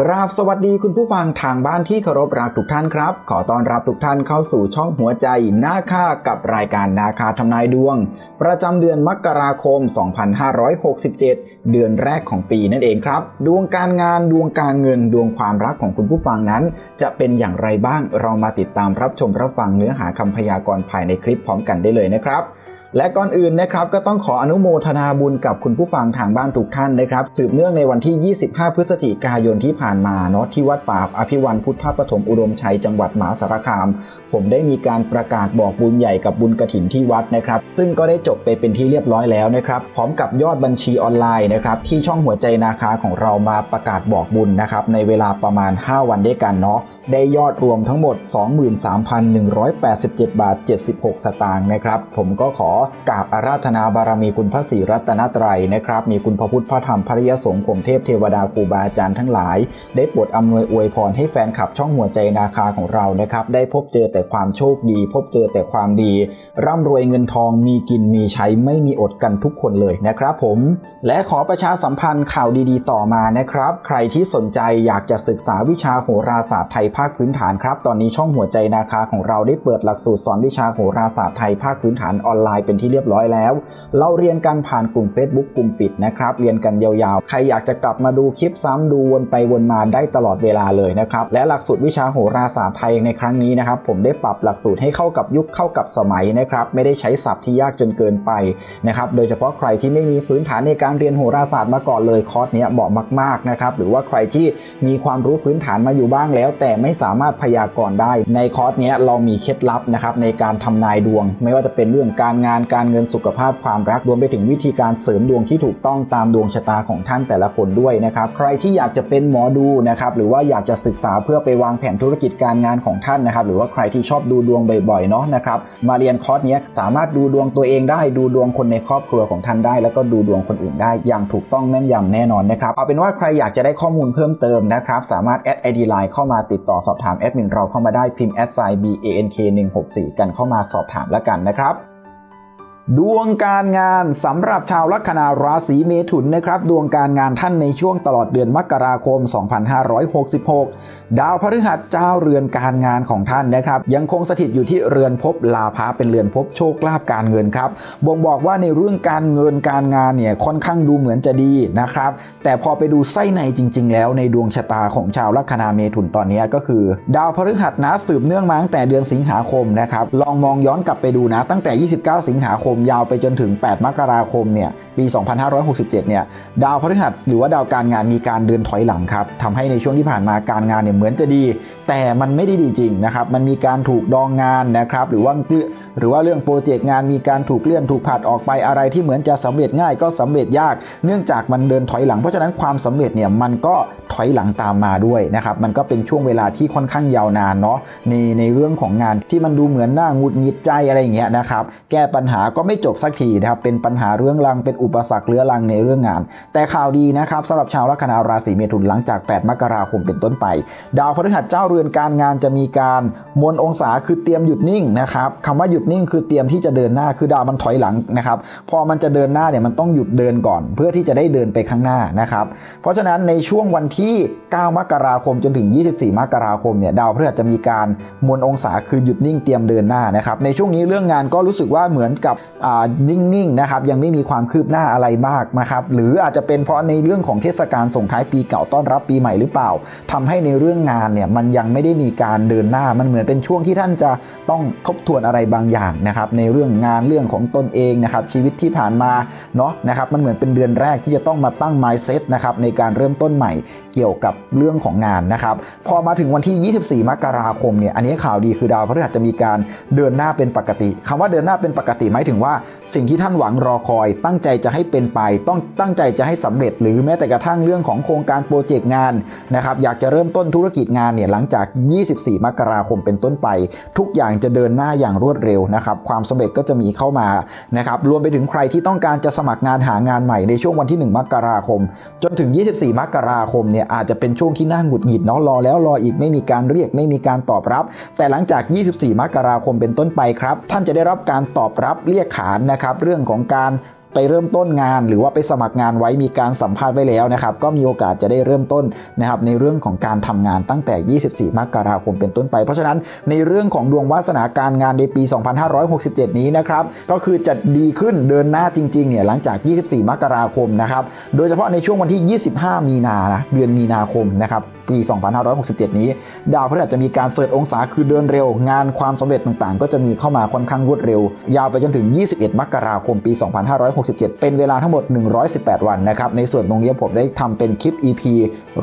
กราบสวัสดีคุณผู้ฟังทางบ้านที่เคารพรักทุกท่านครับ ขอต้อนรับทุกท่านเข้าสู่ช่องหัวใจนาคากับรายการนาคาทำนายดวง ประจำเดือนมกราคม 2567 เดือนแรกของปีนั่นเองครับ ดวงการงานดวงการเงินดวงความรักของคุณผู้ฟังนั้น จะเป็นอย่างไรบ้างเรามาติดตามรับชมรับฟังเนื้อหาคำพยากรณ์ภายในคลิปพร้อมกันได้เลยนะครับ และก่อนอื่นนะครับก็ต้องขออนุโมทนาบุญกับคุณผู้ฟังทางบ้านทุกท่านนะครับ สืบเนื่องในวันที่ 25 พฤศจิกายนที่ผ่านมาเนาะที่วัดป่าอภิวันพุทธปฐมอุดมชัยจังหวัดมหาสารคาม ผมได้มีการประกาศบอกบุญใหญ่กับบุญกระถินที่วัดนะครับ ซึ่งก็ได้จบไปเป็นที่เรียบร้อยแล้วนะครับ พร้อมกับยอดบัญชีออนไลน์นะครับที่ช่องหัวใจนาคาของเรามาประกาศบอกบุญนะครับในเวลาประมาณ 5 วันด้วยกันเนาะ ได้ยอดรวมทั้งหมด 23,187 บาท 76 สตางค์นะครับ ผมก็ขอกราบอาราธนาบารมีคุณพระศรีรัตนตรัยนะครับ มีคุณพระพุทธพระธรรมพระยสงฆ์ผมเทพเทวดาครูบาอาจารย์ทั้งหลาย ได้โปรดอำนวยอวยพรให้แฟนคลับช่องหัวใจนาคาของเรานะครับ ได้พบเจอแต่ความโชคดี พบเจอแต่ความดี ร่ำรวยเงินทองมีกินมีใช้ไม่มีอดกันทุกคนเลยนะครับผม และขอประชาสัมพันธ์ข่าวดีๆ ต่อมานะครับ ใครที่สนใจอยากจะศึกษาวิชาโหราศาสตร์ไทยภาคพื้นฐานครับ ตอนนี้ช่องหัวใจนาคาของเราได้เปิดหลักสูตรสอนวิชาโหราศาสตร์ไทยภาคพื้นฐานออนไลน์เป็นที่เรียบร้อยแล้ว เราเรียนกันผ่านกลุ่ม Facebook กลุ่มปิดนะครับ เรียนกันยาวๆ ใครอยากจะกลับมาดูคลิปซ้ำดูวนไปวนมาได้ตลอดเวลาเลยนะครับ และหลักสูตรวิชาโหราศาสตร์ไทยในครั้งนี้นะครับ ผมได้ปรับหลักสูตรให้เข้ากับยุคเข้ากับสมัยนะครับ ไม่ได้ใช้ศัพท์ที่ยากจนเกินไปนะครับ โดยเฉพาะใครที่ไม่มีพื้นฐานในการเรียนโหราศาสตร์มาก่อนเลยคอร์สเนี้ยเหมาะมากๆนะครับ หรือว่าใครที่มีความรู้พื้นฐานมาอยู่บ้างแล้ว แต่ไม่สามารถพยากรณ์ได้ ในคอร์สเนี้ยเรามีเคล็ดลับนะครับในการทำนายดวง ไม่ว่าจะเป็นเรื่องการงานการเงินสุขภาพความรักรวมไปถึงวิธีการเสริมดวงที่ถูกต้องตามดวงชะตาของท่านแต่ละคนด้วยนะครับใครที่อยากจะเป็นหมอดูนะครับหรือว่าอยากจะศึกษาเพื่อไปวางแผนธุรกิจการงานของท่านนะครับหรือว่าใครที่ชอบดูดวงบ่อยๆเนาะนะครับมาเรียนคอร์สเนี้ยสามารถดูดวงตัวเองได้ดูดวงคนในครอบครัวของท่านได้ แล้วก็ดูดวงคนอื่นได้ อย่างถูกต้องแม่นยำแน่นอนนะครับเอาเป็นว่าใครอยากจะได้ข้อมูลเพิ่มเติมนะครับสามารถแอดไอดีไลน์เข้ามาติดต่อสอบถามแอดมินเราเข้ามาได้พิมพ์แอดไซน์ b a n k 1 6 4กันเข้ามาสอบถามแล้วกันนะครับ ดวงการงานสำหรับชาวลัคนาราศีเมถุนนะครับ ดวงการงานท่านในช่วงตลอดเดือนมกราคม 2566 ดาวพฤหัสเจ้าเรือนการงานของท่านนะครับ ยังคงสถิตอยู่ที่เรือนภพลาภะเป็นเรือนภพโชคลาภการเงินครับบ่งบอกว่าในเรื่องการเงินการงานเนี่ยค่อนข้างดูเหมือนจะดีนะครับ แต่พอไปดูไส้ในจริง ๆ แล้วในดวงชะตาของชาวลัคนาเมถุนตอนนี้ก็คือ ดาวพฤหัสนะสืบเนื่องมาตั้งแต่เดือนสิงหาคมนะครับลองมองย้อนกลับไปดูนะตั้งแต่ 29 สิงหาคมยาวไปจนถึง 8 มกราคมเนี่ย ปี 2567 เนี่ยดาวพฤหัสหรือว่าดาวการงานมีการเดินถอยหลังครับทำให้ในช่วงที่ผ่านมาการงานเนี่ยเหมือนจะดี แต่มันไม่ได้ดีจริงนะครับมันมีการถูกดองงานนะครับหรือว่าหรือว่าเรื่องโปรเจกต์งานมีการถูกเลื่อนถูกผัดออกไปอะไรที่เหมือนจะสำเร็จง่ายก็สำเร็จยาก เนื่องจากมันเดินถอยหลังเพราะฉะนั้นความสำเร็จเนี่ยมันก็ถอยหลังตามมาด้วยนะครับมันก็เป็นช่วงเวลาที่ค่อนข้างยาวนานเนาะในในเรื่องของงานที่มันดูเหมือนหน้าหงุดหงิดใจอะไรอย่างเงี้ยนะครับแก้ปัญหาก็ไม่จบสักทีนะครับเป็นปัญหาเรื่องรังเป็นอุุปสรรคเรื้อรังในเรื่องงาน แต่ข่าวดีนะครับสำหรับชาวลัคนาราศีเมถุนหลังจาก 8 มกราคมเป็นต้นไป ดาวพฤหัสเจ้าเรือนการงานจะมีการมวนองศาคือเตรียมหยุดนิ่งนะครับคำว่าหยุดนิ่งคือเตรียมที่จะเดินหน้าคือดาวมันถอยหลังนะครับพอมันจะเดินหน้าเนี่ยมันต้องหยุดเดินก่อน เพื่อที่จะได้เดินไปข้างหน้านะครับเพราะฉะนั้นในช่วงวันที่ 9 มกราคมจนถึง 24 มกราคมเนี่ยดาวพฤหัสจะมีการมวนองศาคือหยุดนิ่งเตรียมเดินหน้านะครับในช่วงนี้เรื่องงานก็รู้สึกว่าเหมือนกับนิ่งๆนะครับยังไม่มีความคืบหน้าอะไรมากนะครับหรืออาจจะเป็นเพราะในเรื่องของเทศกาลส่งท้ายปีเก่าต้อนรับปีใหม่หรือเปล่าทำให้ในเรื่องงานเนี่ยมันยังไม่ได้มีการเดินหน้ามันเหมือนเป็นช่วงที่ท่านจะต้องทบทวนอะไรบางอย่างนะครับในเรื่องงานเรื่องของตนเองนะครับชีวิตที่ผ่านมาเนาะนะครับมันเหมือนเป็นเดือนแรกที่จะต้องมาตั้ง mindset นะครับในการเริ่มต้นใหม่ เกี่ยวกับเรื่องของงานนะครับ พอมาถึงวันที่ 24 มกราคมเนี่ยอันนี้ข่าวดีคือดาวพฤหัสจะมีการเดินหน้าเป็นปกติคำว่าเดินหน้าเป็นปกติหมายถึงว่า สิ่งที่ท่านหวังรอคอย ตั้งใจจะให้เป็นไป ต้องตั้งใจจะให้สำเร็จ หรือแม้แต่กระทั่งเรื่องของโครงการโปรเจกต์งานนะครับอยากจะเริ่มต้นธุรกิจงานเนี่ยหลังจาก 24 มกราคมเป็นต้นไป ทุกอย่างจะเดินหน้าอย่างรวดเร็วนะครับความสำเร็จก็จะมีเข้ามานะครับรวมไปถึงใครที่ต้องการจะสมัครงานหางานใหม่ในช่วงวันที่ 1 มกราคม จนถึง 24 มกราคมเนี่ยอาจจะเป็นช่วงที่น่าหงุดหงิดเนาะรอแล้วรออีกไม่มีการเรียกไม่มีการตอบรับ แต่หลังจาก 24 มกราคมเป็นต้นไปครับ ท่านจะได้รับการตอบรับเรียกขานนะครับเรื่องของการ ไปเริ่มต้นงาน หรือว่าไปสมัครงานไว้มีการสัมภาษณ์ไว้แล้วนะครับก็มีโอกาสจะได้เริ่มต้นนะครับในเรื่องของการทำงานตั้งแต่ 24 มกราคมเป็นต้นไป เพราะฉะนั้นในเรื่องของดวงวาสนาการงานในปี 2567 นี้นะครับก็คือจะดีขึ้นเดินหน้าจริงๆเนี่ยหลังจาก 24 มกราคมนะครับโดยเฉพาะในช่วงวันที่ 25 มีนานะเดือนมีนาคมนะครับ ปี 2567 นี้ ดาวพฤหัสจะมีการเสริฐองศาคือเดินเร็ว งานความสำเร็จต่างๆ ก็จะมีเข้ามาค่อนข้างรวดเร็ว ยาวไปจนถึง 21 มกราคมปี 2567 เป็นเวลาทั้งหมด 118 วันนะครับ ในส่วนตรงนี้ผมได้ทำเป็นคลิป EP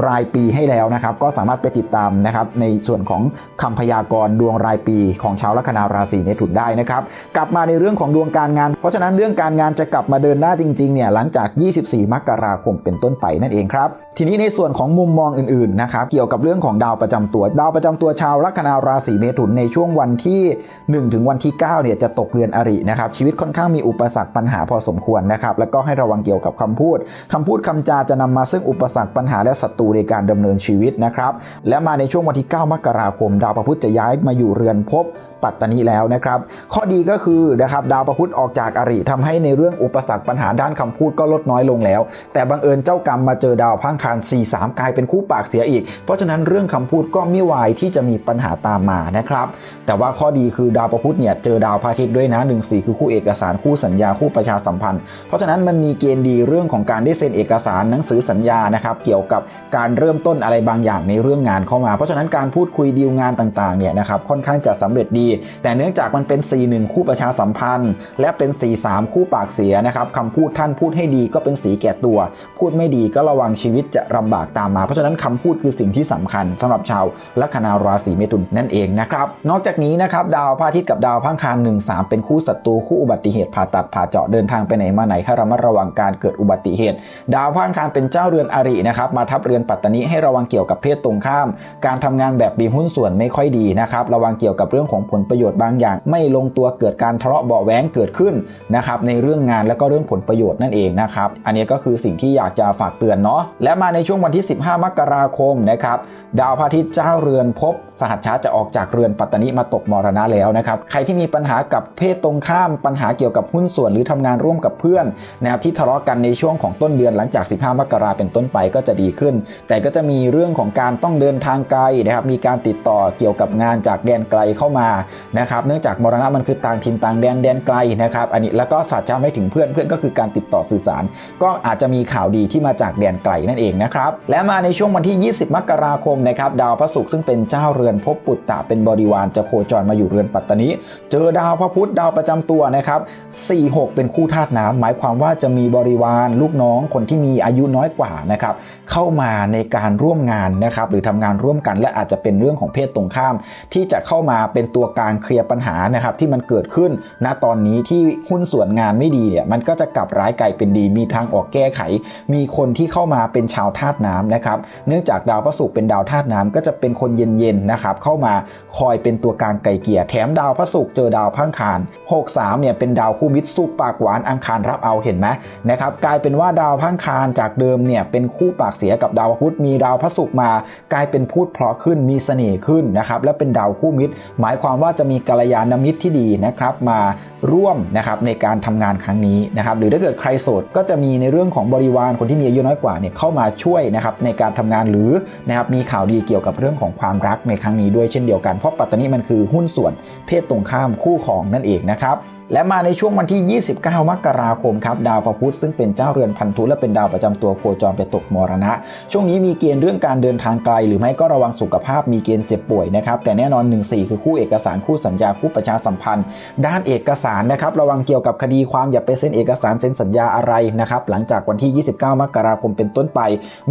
รายปีให้แล้วนะครับ ก็สามารถไปติดตามนะครับในส่วนของคำพยากรณ์ดวงรายปีของชาวลัคนาราศีเมถุนได้นะครับ กลับมาในเรื่องของดวงการงาน เพราะฉะนั้นเรื่องการงานจะกลับมาเดินหน้าจริงๆเนี่ยหลังจาก 24 มกราคมเป็นต้นไปนั่นเองครับ ทีนี้ในส่วนของมุมมองอื่นๆนะครับเกี่ยวกับเรื่องของดาวประจำตัว ดาวประจำตัวชาวลัคนาราศีเมถุนในช่วงวันที่ 1 ถึงวันที่9เนี่ยจะตกเรือนอรินะครับชีวิตค่อนข้างมีอุปสรรคปัญหาพอสมควรนะครับแล้วก็ให้ระวังเกี่ยวกับคำพูดคำพูดคำจาจะนำมาซึ่งอุปสรรคปัญหาและศัตรูในการดำเนินชีวิตนะครับและมาในช่วงวันที่ 9 มกราคม ดาวประพุธจะย้ายมาอยู่เรือนภพ ปัตตานีแล้วนะครับ ข้อดีก็คือนะครับดาวประพุธออกจากอริทำให้ในเรื่องอุปสรรคปัญหาด้านคำพูดก็ลดน้อยลงแล้ว แต่บังเอิญเจ้ากรรมมาเจอดาวพังคาร 4 3 กลายเป็นคู่ปากเสียอีก เพราะฉะนั้นเรื่องคำพูดก็ไม่วายที่จะมีปัญหาตามมานะครับ แต่ว่าข้อดีคือดาวประพุธเนี่ยเจอดาวพระอาทิตย์ด้วยนะ1 4คือคู่เอกสารคู่สัญญาคู่ประชาสัมพันธ์ เพราะฉะนั้นมันมีเกณฑ์ดีเรื่องของการได้เซ็นเอกสารหนังสือสัญญานะครับเกี่ยวกับการเริ่มต้นอะไรบางอย่างในเรื่องงานเข้ามา เพราะฉะนั้นการพูดคุยดีลงานต่างๆเนี่ยนะครับค่อนข้างจะสำเร็จดีแต่เนื่องจากมันเป็น 4-1 คู่ประชาสัมพันธ์ และเป็น 4-3 คู่ปากเสียนะครับคำพูดท่านพูดให้ดีก็เป็นสีแก่ตัว พูดไม่ดีก็ระวังชีวิตจะลำบากตามมา เพราะฉะนั้นคำพูดคือสิ่งที่สำคัญสำหรับชาวลัคนาราศีเมถุนนั่นเองนะครับ นอกจากนี้นะครับดาวพระอาทิตย์กับดาวพังคาร1 3 เป็นคู่ศัตรูคู่อุบัติเหตุผ่าตัดผ่าเจาะเดินทางไปไหนมาไหนให้ระมัดระวังการเกิดอุบัติเหตุ ดาวพังคารเป็นเจ้าเรือนอรินะครับมาทับเรือนปัตตานีให้ระวังเกี่ยวกับเพศตรงข้าม การทำงานแบบมีหุ้นส่วนไม่ค่อยดีนะครับระวังเกี่ยวกับเรื่องของผลประโยชน์บางอย่าง ไม่ลงตัวเกิดการทะเลาะเบาะแว้งเกิดขึ้นนะครับในเรื่องงานและก็เรื่องผลประโยชน์นั่นเองนะครับอันนี้ก็คือสิ่งที่อยากจะฝากเตือนเนาะและมาในช่วงวันที่ 15 มกราคมนะครับดาวพระอาทิตย์เจ้าเรือนภพสหัชชาจะออกจากเรือนปัตตานีมาตกมรณะแล้วนะครับใครที่มีปัญหากับเพศตรงข้ามปัญหาเกี่ยวกับหุ้นส่วนหรือทำงานร่วมกับเพื่อนนะครับที่ทะเลาะกันในช่วงของต้นเดือนหลังจาก 15 มกราเป็นต้นไปก็จะดีขึ้น แต่ก็จะมีเรื่องของการต้องเดินทางไกลนะครับมีการติดต่อเกี่ยวกับงานจากแดนไกลเข้ามานะครับเนื่องจากมรณะมันคือต่างถิ่นต่างแดนแดนไกลนะครับอันนี้แล้วก็สัจจะไม่ถึงเพื่อนเพื่อนก็คือการติดต่อสื่อสาร ก็อาจจะมีข่าวดีที่มาจากแดนไกลนั่นเองนะครับและมาในช่วงวันที่ 20 มกราคมนะครับดาวพระศุกร์ซึ่งเป็นเจ้าเรือนภพปุตตะเป็นบริวารจะโคจรมาอยู่เรือนปัตตานีเจอดาวพระพุธดาวประจำตัวนะครับ4-6 เป็นคู่ธาตุน้ำหมายความว่าจะมีบริวารลูกน้องคนที่มีอายุน้อยกว่านะครับเข้ามาในการร่วมงานนะครับหรือทำงานร่วมกัน และอาจจะเป็นเรื่องของเพศตรงข้าม ที่จะเข้ามาเป็นตัวกางเคลียร์ปัญหานะครับที่มันเกิดขึ้น ณตอนนี้ที่หุ้นส่วนงานไม่ดีเนี่ยมันก็จะกลับร้ายกลายเป็นดี มีทางออกแก้ไข มีคนที่เข้ามาเป็นชาวธาตุน้ำนะครับเนื่องจากดาวพระศุกร์เป็นดาวธาตุน้ำก็จะเป็นคนเย็นๆนะครับเข้ามาคอยเป็นตัวกลางไกลเกลี่ยแถมดาวพระศุกร์เจอดาวพังคาร63เนี่ยเป็นดาวคู่มิตรสุปปากหวานอังคารรับเอาเห็นไหมนะครับกลายเป็นว่าดาวพังคารจากเดิมเนี่ยเป็นคู่ปากเสียกับดาวพุธมีดาวพระศุกร์มากลายเป็นพูดเพราะขึ้นมีเสน่ห์ขึ้นนะครับและเป็นดาวคู่มิตร หมายความว่าจะมีกัลยาณมิตรที่ดีนะครับมาร่วมนะครับในการทำงานครั้งนี้นะครับหรือถ้าเกิดใครโสดก็จะมีในเรื่องของบริวารคนที่มีอายุน้อยกว่าเนี่ยเข้ามาช่วยนะครับในการทำงานหรือนะครับมีข่าวดีเกี่ยวกับเรื่องของความรักในครั้งนี้ด้วยเช่นเดียวกันเพราะปัตตานีมันคือหุ้นส่วนเพศตรงข้ามคู่ของนั่นเองนะครับ และมาในช่วงวันที่ 29 มกราคมครับดาวพระพุธซึ่งเป็นเจ้าเรือนพันธุและเป็นดาวประจำตัวโคจรไปตกมรณะ ช่วงนี้มีเกณฑ์เรื่องการเดินทางไกล หรือไม่ก็ระวังสุขภาพมีเกณฑ์เจ็บป่วยนะครับแต่แน่นอน 1-4 คือคู่เอกสารคู่สัญญาคู่ประชาสัมพันธ์ ด้านเอกสารนะครับระวังเกี่ยวกับคดีความอย่าไปเซ็นเอกสารเซ็นสัญญาอะไรนะครับหลังจากวันที่ 29 มกราคมเป็นต้นไป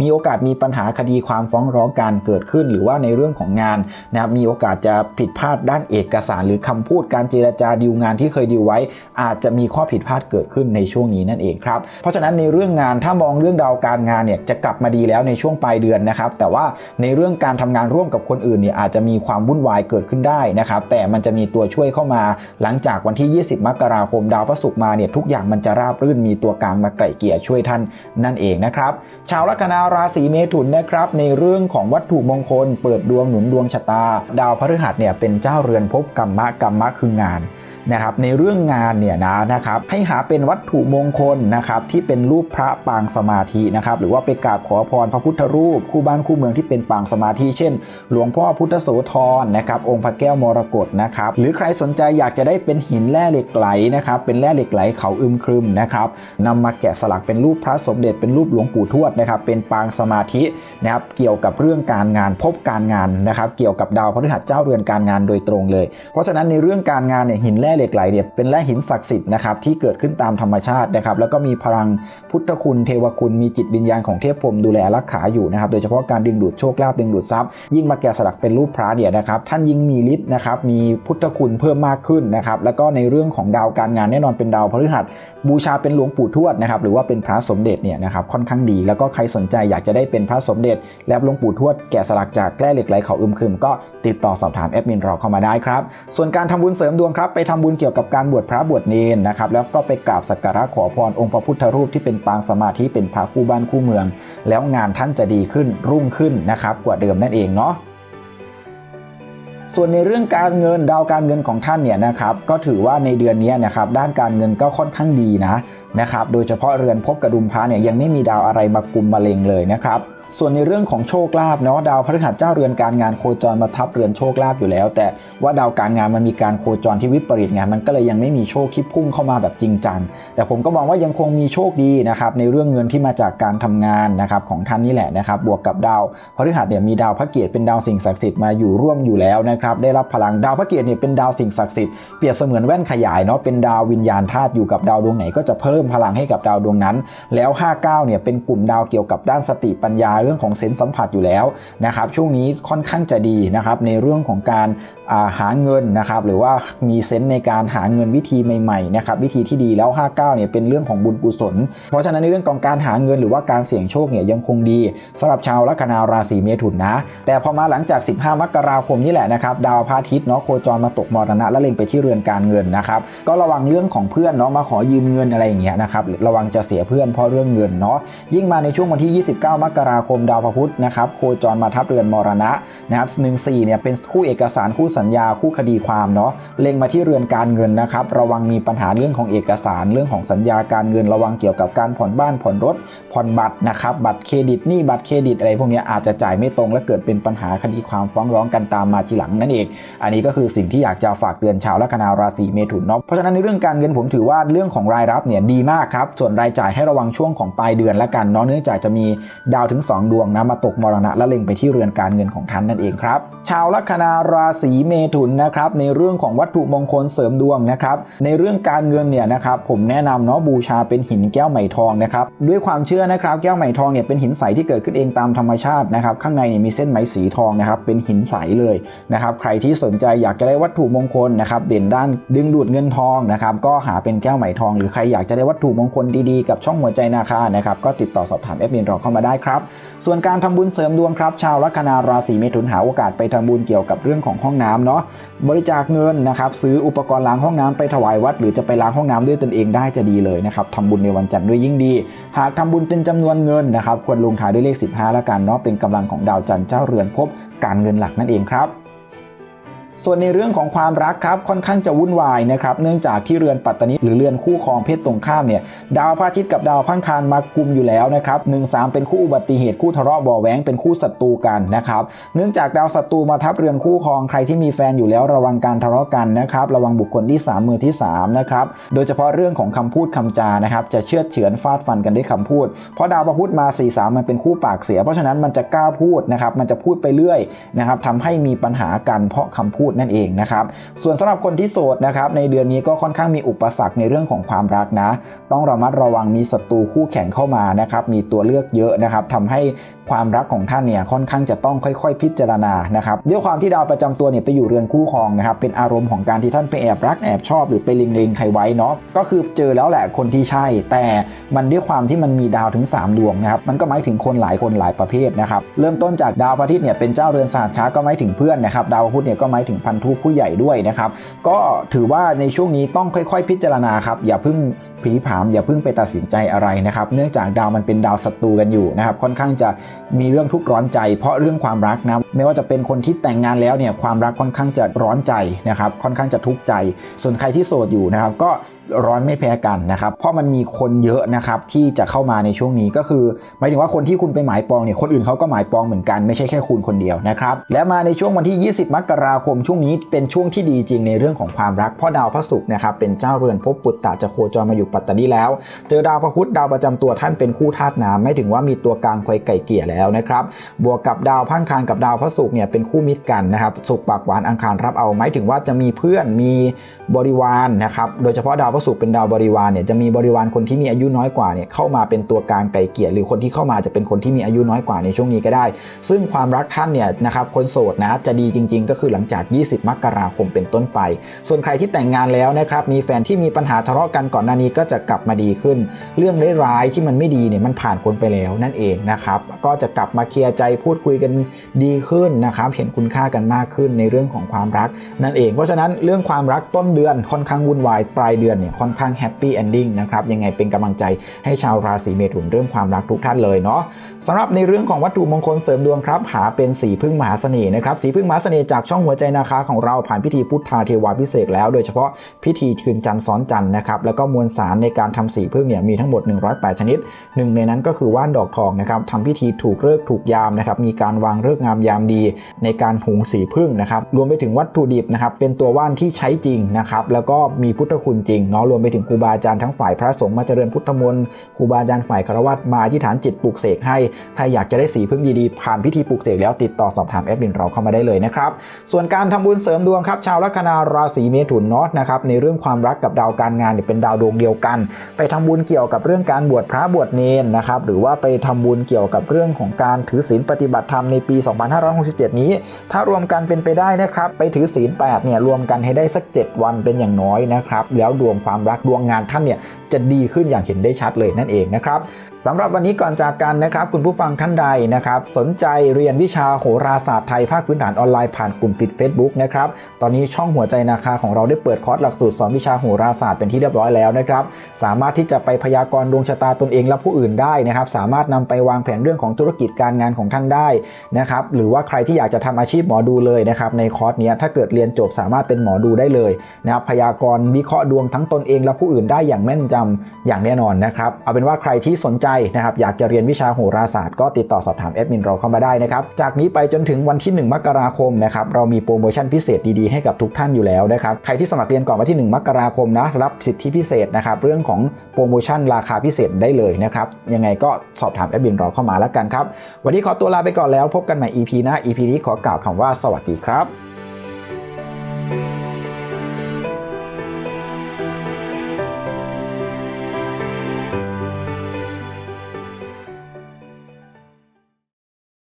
มีโอกาสมีปัญหาคดีความฟ้องร้องการเกิดขึ้น หรือว่าในเรื่องของงานนะครับมีโอกาสจะผิดพลาดด้านเอกสาร หรือคำพูดการเจรจาดีลงานที่เคยดีลไวว้ อาจจะมีข้อผิดพลาดเกิดขึ้นในช่วงนี้นั่นเองครับเพราะฉะนั้นในเรื่องงานถ้ามองเรื่องดาวการงานเนี่ยจะกลับมาดีแล้วในช่วงปลายเดือนนะครับแต่ว่าในเรื่องการทำงานร่วมกับคนอื่นเนี่ยอาจจะมีความวุ่นวายเกิดขึ้นได้นะครับแต่มันจะมีตัวช่วยเข้ามา หลังจากวันที่ 20 มกราคมดาวพระศุกร์มาเนี่ยทุกอย่างมันจะราบรื่นมีตัวกลางมาไกล่เกลี่ยช่วยท่านนั่นเองนะครับชาวลัคนาราศีเมถุนนะครับในเรื่องของวัตถุมงคล เปิดดวงหนุนดวงชะตา ดาวพฤหัสเนี่ยเป็นเจ้าเรือนภพกรรมะกรรมะคืองาน นะครับในเรื่องงานเนี่ยนะนะครับให้หาเป็นวัตถุมงคลนะครับที่เป็นรูปพระปางสมาธินะครับหรือว่าไปกราบขอพรพระพุทธรูป คู่บ้านคู่เมืองที่เป็นปางสมาธิ เช่น หลวงพ่อพุทธโสธรนะครับองค์พระแก้วมรกตนะครับหรือใครสนใจอยากจะได้เป็นหินแร่เหล็กไหลนะครับเป็นแร่เหล็กไหลเขาอึมครึมนะครับนำมาแกะสลักเป็นรูปพระสมเด็จเป็นรูปหลวงปู่ทวดนะครับเป็นปางสมาธินะครับเกี่ยวกับเรื่องการงานพบการงานนะครับเกี่ยวกับดาวพฤหัสเจ้าเรือนการงานโดยตรงเลย เพราะฉะนั้นในเรื่องการงานเนี่ยหินแร่เหล็กไหลเนี่ยเป็นแร่หินศักดิ์สิทธิ์นะครับที่เกิดขึ้นตามธรรมชาตินะครับแล้วก็มีพลังพุทธคุณเทวคุณมีจิตวิญญาณของเทพพรมดูแลรักษาอยู่นะครับโดยเฉพาะการดึงดูดโชคลาภดึงดูดทรัพย์ยิ่งมาแกะสลักเป็นรูปพระเนี่ยนะครับท่านยิ่งมีฤทธิ์นะครับมีพุทธคุณเพิ่มมากขึ้นนะครับแล้วก็ในเรื่องของดาวการงานแน่นอนเป็นดาวพฤหัส บูชาเป็นหลวงปู่ทวดนะครับหรือว่าเป็นพระสมเด็จเนี่ยนะครับค่อนข้างดี แล้วก็ใครสนใจอยากจะได้เป็นพระสมเด็จ และหลวงปู่ทวดแกะสลักจากแกล้เหล็กไหลเขาอึมครึมก็ติดต่อสอบถามแอดมินเราเข้ามาได้ครับส่วนการทำบุญเสริมดวงครับไปทำบุญเกี่ยวกับการบวชพระบวชเนนนะครับแล้วก็ไปกราบสักการะขอพรองค์พระพุทธรูปที่เป็นปางสมาธิเป็นพระคู่บ้านคู่เมือง แล้วงานท่านจะดีขึ้นรุ่งขึ้นนะครับกว่าเดิมนั่นเองเนาะส่วนในเรื่องการเงินดาวการเงินของท่านเนี่ยนะครับก็ถือว่าในเดือนนี้นะครับด้านการเงินก็ค่อนข้างดีนะ นะครับ โดยเฉพาะเรือนภพกระดุมพระเนี่ยยังไม่มีดาวอะไรมากุมมาเลงเลยนะครับ ส่วนในเรื่องของโชคลาภเนาะดาวพฤหัสเจ้าเรือนการงานโคจรมาทับเรือนโชคลาภอยู่แล้ว แต่ว่าดาวการงานมันมีการโคจรที่วิปริตไงมันก็เลยยังไม่มีโชคที่พุ่งเข้ามาแบบจริงจังแต่ผมก็มองว่ายังคงมีโชคดีนะครับในเรื่องเงินที่มาจากการทำงานนะครับของท่านนี่แหละนะครับบวกกับดาวพฤหัสเนี่ยมีดาวพระเกียรติเป็นดาวสิ่งศักดิ์สิทธิ์มาอยู่ร่วมอยู่แล้วนะครับได้รับพลังดาวพระเกียรติเนี่ยเป็นดาวสิ่งศักดิ์สิทธิ์เปรียบเสมือนแว่นขยายเนาะเป็นดาววิญญาณธาตุอยู่กับดาวดวงไหนก็จะเพิ่มพลังให้กับดาวดวงนั้น แล้ว 59 เนี่ยเป็นกลุ่มดาวเกี่ยวกับด้านสติปัญญาเรื่องของเซนส์สัมผัสอยู่แล้วนะครับช่วงนี้ค่อนข้างจะดีนะครับในเรื่องของการาหาเงินนะครับหรือว่ามีเซนส์ในการหาเงินวิธีใหม่ๆนะครับวิธีที่ดีแล้ว 59 เนี่ยเป็นเรื่องของบุญกุศล เพราะฉะนั้นในเรื่องของการหาเงินหรือว่าการเสี่ยงโชคเนี่ยยังคงดีสำหรับชาวลัคนาราศีเมถุนนะ แต่พอมาหลังจาก 15 มกราคมนี่แหละนะครับดาวพระอาทิตย์เนาะโคจรมาตกมรณะและเล็งไปที่เรือนการเงินนะครับก็ระวังเรื่องของเพื่อนเนาะมาขอยืมเงินอะไรอย่างเงี้ยนะครับระวังจะเสียเพื่อนเพราะเรื่องเงินเนาะยิ่งมาในช่วงวันที่ 29 มกราคมดาวพระพุธนะครับโคจรมาทับเรือนมรณะนะครับ14เนี่ยเป็นคู่เอกสารคู่สัญญาคู่คดีความเนาะเล็งมาที่เรือนการเงินนะครับระวังมีปัญหาเรื่องของเอกสารเรื่องของสัญญาการเงิน ระวังเกี่ยวกับการผ่อนบ้านผ่อนรถ ผ่อนบัตรนะครับบัตรเครดิตหนี้บัตรเครดิตอะไรพวกนี้อาจจะจ่ายไม่ตรงและเกิดเป็นปัญหาคดีความฟ้องร้องกันตามมาทีหลังนั่นเอง อันนี้ก็คือสิ่งที่อยากจะฝากเตือนชาวลัคนาราศีเมถุนเนาะเพราะฉะนั้นในเรื่องการเงินผมถือว่าเรื่องของรายรับเนี่ยดีมากครับ ส่วนรายจ่ายให้ระวังช่วงของปลายเดือนละกันเนาะเนื่องจากจะมีดาวถึง 2 ดวงนะมาตกมรณะและเล็งไปที่เรือนการเงินของท่านนั่นเองครับ ชาวลัคนาราศีเมถุนนะครับในเรื่องของวัตถุมงคลเสริมดวงนะครับในเรื่องการเงินเนี่ยนะครับผมแนะนำเนาะบูชาเป็นหินแก้วไหมทองนะครับด้วยความเชื่อนะครับแก้วไหมทองเนี่ยเป็นหินใสที่เกิดขึ้นเองตามธรรมชาตินะครับข้างในเนี่ยมีเส้นไหมสีทองนะครับเป็นหินใสเลยนะครับใครที่สนใจอยากจะได้วัตถุมงคลนะครับเด่นด้านดึงดูดเงินทองนะครับก็หาเป็นแก้วไหมทอง หรือใครอยากจะได้วัตถุมงคลดีๆ กับช่องหัวใจนาคานะครับก็ติดต่อสอบถามแอดมินเราเข้ามาได้ครับ ส่วนการทำบุญเสริมดวงครับ ชาวลัคนาราศีเมถุนหาโอกาสไปทำบุญเกี่ยวกับเรื่องของห้องน้ำเนาะบริจาคเงินนะครับซื้ออุปกรณ์ล้างห้องน้ำไปถวายวัด หรือจะไปล้างห้องน้ำด้วยตนเองได้จะดีเลยนะครับทำบุญในวันจันทร์ด้วยยิ่งดี หากทำบุญเป็นจำนวนเงินนะครับควรลงท้ายด้วยเลข 15 แล้วกันเนาะเป็นกำลังของดาวจันทร์เจ้าเรือนภพการเงินหลักนั่นเองครับ ส่วนในเรื่องของความรักครับค่อนข้างจะวุ่นวายนะครับเนื่องจากที่เรือนปัตตานีหรือเรือนคู่ครองเพศตรงข้ามเนี่ยดาวพระอาทิตย์กับดาวพังคารมากุมอยู่แล้วนะครับหนึ่งสามเป็นคู่อุบัติเหตุคู่ทะเลาะบาะแหวงเป็นคู่ศัตรูกันนะครับเนื่องจากดาวศัตรูมาทับเรือนคู่ครองใครที่มีแฟนอยู่แล้วระวังการทะเลาะกันนะครับระวังบุคคลที่ 3 มือที่3นะครับโดยเฉพาะเรื่องของคำพูดคำจานะครับจะเชื่อเฉือนฟาดฟันกันด้วยคำพูด เพราะดาวพระพุธมา4 3มันเป็นคู่ปากเสีย เพราะฉะนั้นมันจะกล้าพูดนะครับมันจะพูดไปเรื่อยนะครับทำให้มีปัญหากันเพราะคำพูดนั่นเองนะครับส่วนสำหรับคนที่โสดนะครับในเดือนนี้ก็ค่อนข้างมีอุปสรรคในเรื่องของความรักนะ ต้องระมัดระวังมีศัตรูคู่แข่งเข้ามานะครับมีตัวเลือกเยอะนะครับทำให้ความรักของท่านเนี่ยค่อนข้างจะต้องค่อยๆ พิจารณานะครับด้วยความที่ดาวประจำตัวเนี่ยไปอยู่เรือนคู่ครองนะครับเป็นอารมณ์ของการที่ท่านไปแอบรักแอบชอบหรือไปเล็งๆใครไว้เนาะก็คือเจอแล้วแหละคนที่ใช่ แต่มันด้วยความที่มันมีดาวถึง 3 ดวงนะครับมันก็หมายถึงคนหลายคนหลายประเภทนะครับเริ่มต้นจากดาวพระอาทิตย์เนี่ยเป็นเจ้าเรือนศาสตร์ช้าก็หมายถึงเพื่อนนะครับดาวพุธเนี่ยก็หมายถึงถึงพันธุผู้ใหญ่ด้วยนะครับ ก็ถือว่าในช่วงนี้ต้องค่อยๆ พิจารณาครับ อย่าเพิ่งผีผาม อย่าเพิ่งไปตัดสินใจอะไรนะครับ เนื่องจากดาวมันเป็นดาวศัตรูกันอยู่นะครับ ค่อนข้างจะมีเรื่องทุกข์ร้อนใจ เพราะเรื่องความรักนะไม่ว่าจะเป็นคนที่แต่งงานแล้วเนี่ยความรักค่อนข้างจะร้อนใจนะครับ ค่อนข้างจะทุกข์ใจ ส่วนใครที่โสดอยู่นะครับ ก็ร้อนไม่แพ้กันนะครับ เพราะมันมีคนเยอะนะครับที่จะเข้ามาในช่วงนี้ก็คือหมายถึงว่าคนที่คุณไปหมายปองเนี่ยคนอื่นเขาก็หมายปองเหมือนกันไม่ใช่แค่คุณคนเดียวนะครับและมาในช่วงวันที่ 20 มกราคมช่วงนี้เป็นช่วงที่ดีจริงในเรื่องของความรักเพราะดาวพระศุกร์นะครับเป็นเจ้าเรือนภพปุตตะจะโคจรมาอยู่ปัตตานีแล้ว เจอดาวพระพุธดาวประจำตัวท่านเป็นคู่ธาตุน้ำไม่ถึงว่ามีตัวกลางคอยไก่เกี่ยแล้วนะครับบวกกับดาวพังคารกับดาวพระศุกร์เนี่ยเป็นคู่มิตรกันนะครับศุกร์ปากหวานอังคารรับเอาหมายถึงว่าจะมีเพื่อนมีบริวารนะครับโดยเฉพาะดาวพระศุกร์เป็นดาวบริวารเนี่ยจะมีบริวารคนที่มีอายุน้อยกว่าเนี่ยเข้ามาเป็นตัวกลางไก่เกลี่ยหรือคนที่เข้ามาจะเป็นคนที่มีอายุน้อยกว่าในช่วงนี้ก็ได้ ซึ่งความรักท่านเนี่ยนะครับคนโสดนะจะดีจริง ๆ ก็คือหลังจาก 20 มกราคมเป็นต้นไป ส่วนใครที่แต่งงานแล้วนะครับมีแฟนที่มีปัญหาทะเลาะกันก่อนหน้านี้ก็จะกลับมาดีขึ้น เรื่องร้ายๆที่มันไม่ดีเนี่ยมันผ่านพ้นไปแล้วนั่นเองนะครับก็จะกลับมาเคลียร์ใจพูดคุยกันดีขึ้นนะครับเห็นคุณค่ากันมากขึ้นในเรื่องของความรักนั่นเอง เพราะฉะนั้นเรื่องความรักต้นเดือนค่อนข้างวุ่นวายปลายเดือนเนี่ยค่อนข้างแฮปปี้เอนดิ้งนะครับยังไงเป็นกำลังใจให้ชาวราศีเมถุนเรื่องความรักทุกท่านเลยเนาะสำหรับในเรื่องของวัตถุมงคลเสริมดวงครับหาเป็นสีพึ่งมหาเสน่ห์นะครับสีพึ่งมหาเสน่ห์จากช่องหัวใจนาคาของเราผ่านพิธีพุทธาเทวาพิเศษแล้ว โดยเฉพาะพิธีคืนจันทร์ซ้อนจันทร์นะครับแล้วก็มวลสารในการทำสีพึ่งเนี่ยมีทั้งหมด 108 ชนิดหนึ่งในนั้นก็คือว่านดอกทองนะครับทำพิธีถูกเลิกถูกยามนะครับมีการวางเลิกงามยามดีในการหุงสีพึ่งนะครับรวมไปถึงวัตถุดิบนะครับเป็นตัวว่านที่ใช้จริงนะครับแล้วก็มีพุทธคุณจริงเนาะรวมไปถึงครูบาอาจารย์ทั้งฝ่ายพระสงฆ์มาเจริญพุทธมนต์ครูบาอาจารย์ฝ่ายคารวะมาอธิษฐานจิตปลูกเสกให้ถ้าอยากจะได้สีพึ่งดีๆผ่านพิธีปลูกเสกแล้วติดต่อสอบถามแอดมินเราเข้ามาได้เลยนะครับส่วนการทำบุญเสริมดวงครับชาวลัคนาราศีเมถุนเนาะนะครับในเรื่องความรักกับดาวการงานเนี่ยเป็นดาวดวงเดียวกัน ไปทำบุญเกี่ยวกับเรื่องการบวชพระบวชเนนนะครับหรือว่าไปทำบุญเกี่ยวกับเรื่องของการถือศีลปฏิบัติธรรมในปี 2567 นี้ ถ้ารวมกันเป็นไปได้นะครับไปถือศีล8เนี่ยรวมกันให้ได้สัก 7 วันเป็นอย่างน้อยนะครับแล้วดวงความรักดวงงานท่านเนี่ย จะดีขึ้นอย่างเห็นได้ชัดเลยนั่นเองนะครับสำหรับวันนี้ก่อนจากกันนะครับ คุณผู้ฟังท่านใดนะครับ สนใจเรียนวิชาโหราศาสตร์ไทยภาคพื้นฐานออนไลน์ผ่านกลุ่มปิด Facebook นะครับตอนนี้ช่องหัวใจนาคาของเราได้เปิดคอร์สหลักสูตรสอนวิชาโหราศาสตร์เป็นที่เรียบร้อยแล้วนะครับสามารถที่จะไปพยากรณ์ดวงชะตาตนเองและผู้อื่นได้นะครับ สามารถนำไปวางแผนเรื่องของธุรกิจการงานของท่านได้นะครับหรือว่าใครที่อยากจะทำอาชีพหมอดูเลยนะครับในคอร์สนี้ถ้าเกิดเรียนจบสามารถเป็นหมอดูได้เลยนะครับพยากรณ์วิเคราะห์ดวงทั้งตนเองและผู้อื่นได้อย่างแม่นยำอย่างแน่นอนนะครับ เอาเป็นว่าใครที่สนใจนะครับอยากจะเรียนวิชาโหราศาสตร์ก็ติดต่อสอบถามแอดมินเราเข้ามาได้นะครับจากนี้ไปจนถึงวันที่ 1 มกราคมนะครับเรามีโปรโมชั่นพิเศษดีๆให้กับทุกท่านอยู่แล้วนะครับใครที่สมัครเรียนก่อนวันที่ 1 มกราคมนะรับสิทธิพิเศษนะครับเรื่องของโปรโมชั่นราคาพิเศษได้เลยนะครับยังไงก็สอบถามแอดมินเราเข้ามาแล้วกันครับวันนี้ขอตัวลาไปก่อนแล้วพบกันใหม่ EP หน้า EP นี้ขอกล่าวคำว่าสวัสดีครับ